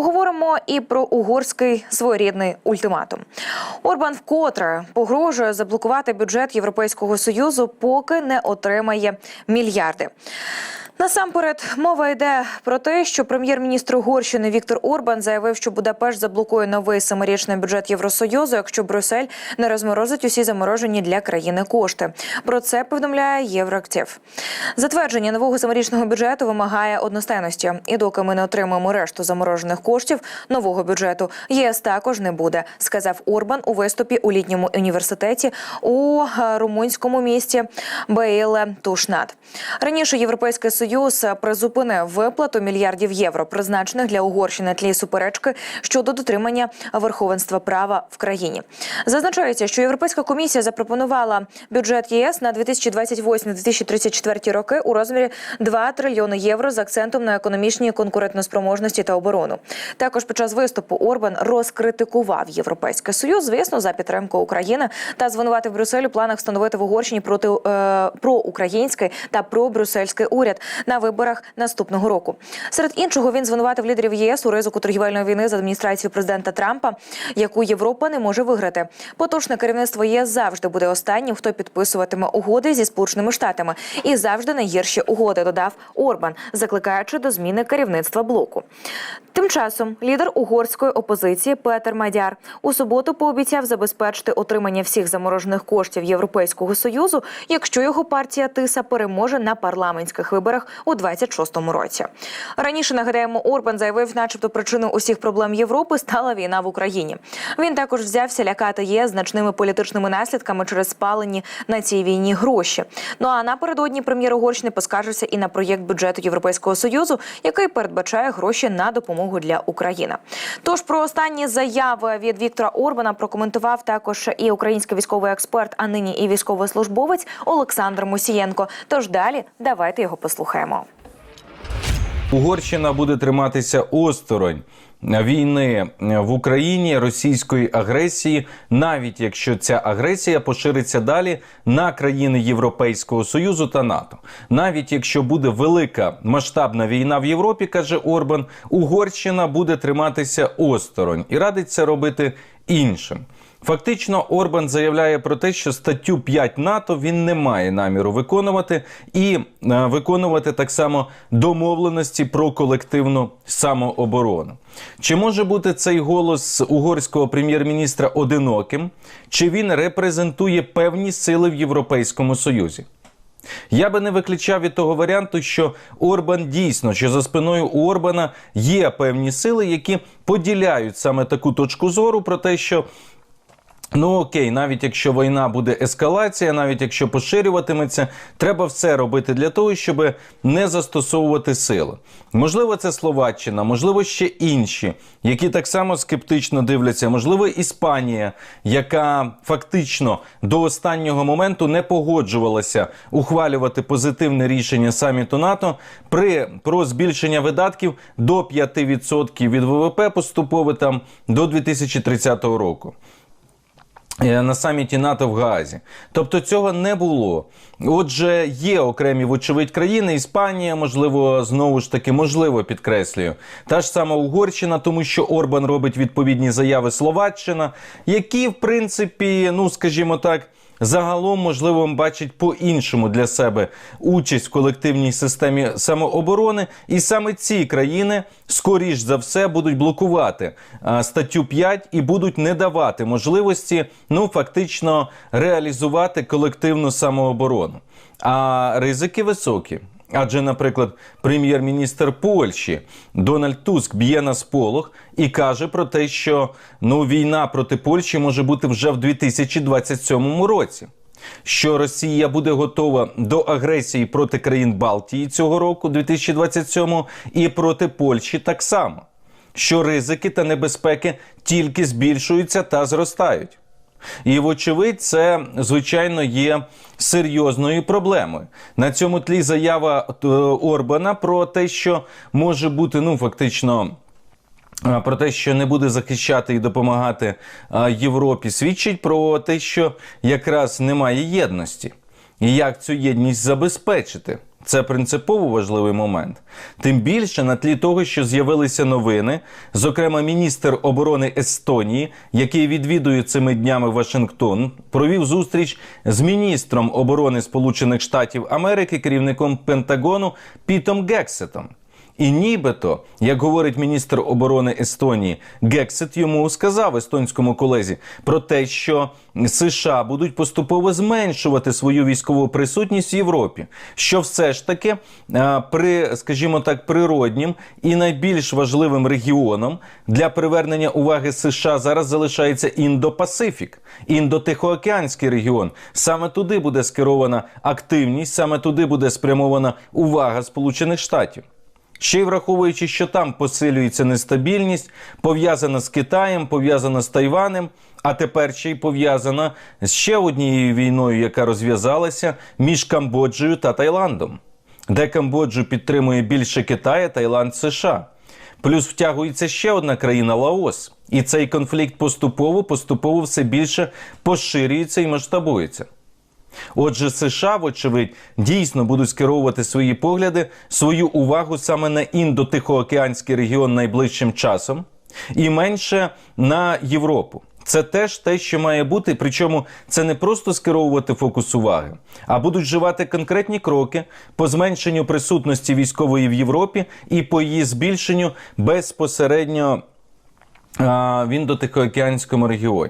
Поговоримо і про угорський своєрідний ультиматум. Орбан вкотре погрожує заблокувати бюджет Європейського союзу, поки не отримає мільярди. Насамперед, мова йде про те, що прем'єр-міністр Угорщини Віктор Орбан заявив, що Будапешт заблокує новий семирічний бюджет Євросоюзу, якщо Брюссель не розморозить усі заморожені для країни кошти. Про це повідомляє Євроактив. Затвердження нового семирічного бюджету вимагає одностайності. І доки ми не отримаємо решту заморожених коштів нового бюджету, ЄС також не буде, сказав Орбан у виступі у літньому університеті у е, румунському місті Бейле Тушнат. Раніше Європейський Союз призупинив виплату мільярдів євро, призначених для Угорщини тлі суперечки щодо дотримання верховенства права в країні. Зазначається, що Європейська комісія запропонувала бюджет ЄС на 2028-2034 роки у розмірі 2 трильйони євро з акцентом на економічній конкурентноспроможності та оборону. Також під час виступу Орбан розкритикував Європейський Союз, звісно, за підтримку України та звинуватив Брюссель у планах встановити в Угорщині проти е, проукраїнський та пробрюссельський уряд на виборах наступного року. Серед іншого він звинуватив лідерів єС у ризику торгівельної війни з адміністрацією президента Трампа, яку Європа не може виграти. Поточне керівництво ЄС завжди буде останнім, хто підписуватиме угоди зі сполученими штатами, і завжди найгірші угоди. Додав Орбан, закликаючи до зміни керівництва блоку. Тим часом лідер угорської опозиції Петер Мадяр у суботу пообіцяв забезпечити отримання всіх заморожених коштів Європейського союзу, якщо його партія Тиса переможе на парламентських виборах у 26-му році. Раніше нагадаємо, Орбан заявив, начебто причиною усіх проблем Європи стала війна в Україні. Він також взявся лякати ЄС значними політичними наслідками через спалені на цій війні гроші. Ну а напередодні прем'єр Угорщини поскаржився і на проєкт бюджету Європейського союзу, який передбачає гроші на допомогу для України. Тож про останні заяви від Віктора Орбана прокоментував також і український військовий експерт, а нині і військовослужбовець Олександр Мусієнко. Тож далі давайте його послухаємо. Угорщина буде триматися осторонь війни в Україні російської агресії, навіть якщо ця агресія пошириться далі на країни Європейського союзу та НАТО. Навіть якщо буде велика масштабна війна в Європі, каже Орбан, Угорщина буде триматися осторонь і радить це робити іншим. Фактично, Орбан заявляє про те, що статтю 5 НАТО він не має наміру виконувати і е, виконувати так само домовленості про колективну самооборону. Чи може бути цей голос угорського прем'єр-міністра одиноким, чи він репрезентує певні сили в Європейському Союзі? Я би не виключав від того варіанту, що Орбан дійсно, що за спиною у Орбана є певні сили, які поділяють саме таку точку зору про те, що Ну окей, навіть якщо війна буде ескалація, навіть якщо поширюватиметься, треба все робити для того, щоб не застосовувати сили. Можливо, це Словаччина, можливо, ще інші, які так само скептично дивляться. Можливо, Іспанія, яка фактично до останнього моменту не погоджувалася ухвалювати позитивне рішення саміту НАТО при про збільшення видатків до 5% від ВВП поступово там до 2030 року. Е, на саміті НАТО в Гаазі. Тобто цього не було. Отже, є окремі, вочевидь, країни, Іспанія, можливо, знову ж таки, можливо, підкреслюю. Та ж сама Угорщина, тому що Орбан робить відповідні заяви Словаччина, які, в принципі, ну скажімо так загалом, можливо, бачить по-іншому для себе участь в колективній системі самооборони, і саме ці країни, скоріш за все, будуть блокувати статтю 5 і будуть не давати можливості ну фактично реалізувати колективну самооборону. А ризики високі. Адже, наприклад, прем'єр-міністр Польщі Дональд Туск б'є на сполох і каже про те, що ну війна проти Польщі може бути вже в 2027 році. Що Росія буде готова до агресії проти країн Балтії цього року, 2027, і проти Польщі так само. Що ризики та небезпеки тільки збільшуються та зростають. І, вочевидь, це звичайно є серйозною проблемою. На цьому тлі заява е, Орбана про те, що може бути ну фактично. Е, про те, що не буде захищати і допомагати е, Європі, свідчить про те, що якраз немає єдності. І як цю єдність забезпечити? Це принципово важливий момент. Тим більше на тлі того, що з'явилися новини, зокрема, міністр оборони Естонії, який відвідує цими днями Вашингтон, провів зустріч з міністром оборони Сполучених Штатів Америки, керівником Пентагону Пітом Гексетом. І нібито, як говорить міністр оборони Естонії, Гексет йому сказав естонському колезі про те, що США будуть поступово зменшувати свою військову присутність в Європі, що все ж таки при, скажімо так, природнім і найбільш важливим регіоном для привернення уваги США зараз залишається Індо-Пасифік, індотихоокеанський регіон. Саме туди буде скерована активність, саме туди буде спрямована увага Сполучених Штатів. Ще й враховуючи, що там посилюється нестабільність, пов'язана з Китаєм, пов'язана з Тайванем, а тепер ще й пов'язана з ще однією війною, яка розв'язалася між Камбоджею та Таїландом, де Камбоджу підтримує більше Китая, Таїланд США. Плюс втягується ще одна країна Лаос, і цей конфлікт поступово, поступово все більше поширюється і масштабується. Отже, США, вочевидь, дійсно будуть скеровувати свої погляди, свою увагу саме на індотихоокеанський регіон найближчим часом і менше на Європу. Це теж те, що має бути. Причому це не просто скеровувати фокус уваги, а будуть вживати конкретні кроки по зменшенню присутності військової в Європі і по її збільшенню безпосередньо а, в індотихоокеанському регіоні.